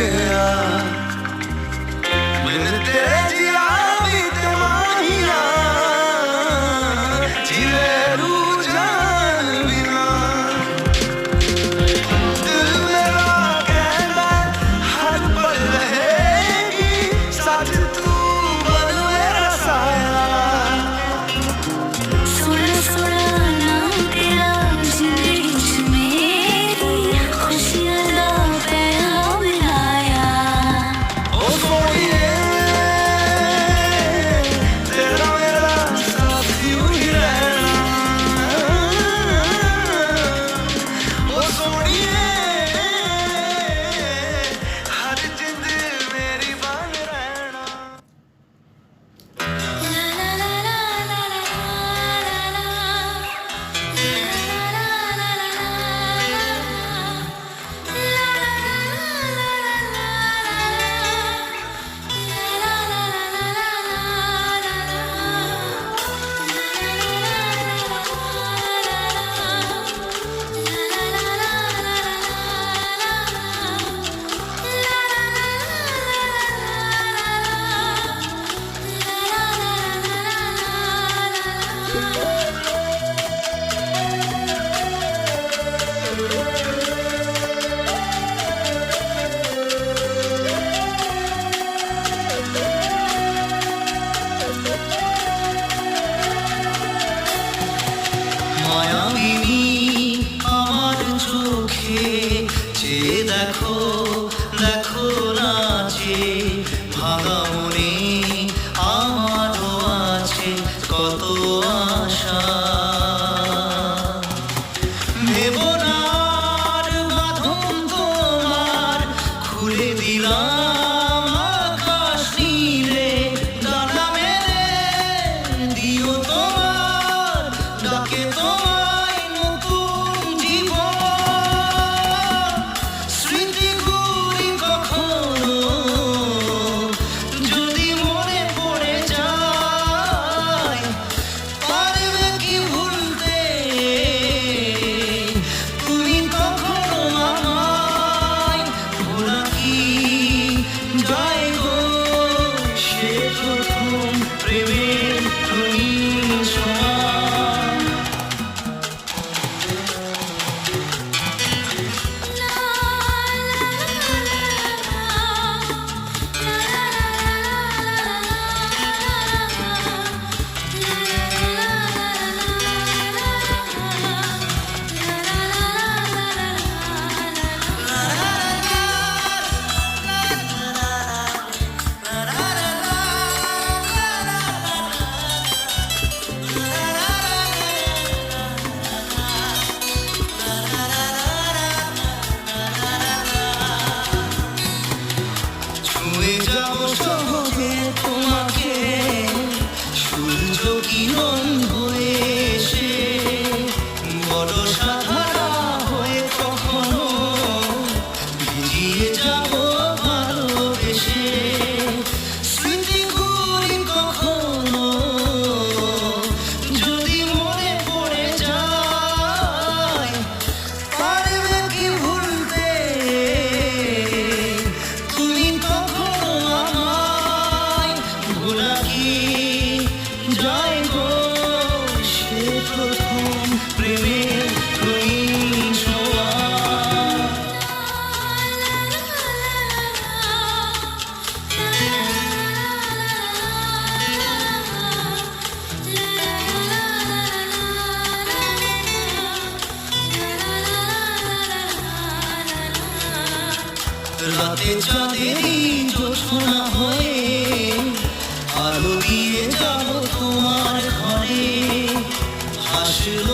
yeah. ভাঙা মনে আমারও আছে কত আশা। ভেবনার বাঁধন তোমার খুলে দিলাম। রাতে চাঁদেরই জোছনা হয়ে আলো দিয়ে যাব তোমার ঘরে। হাসলো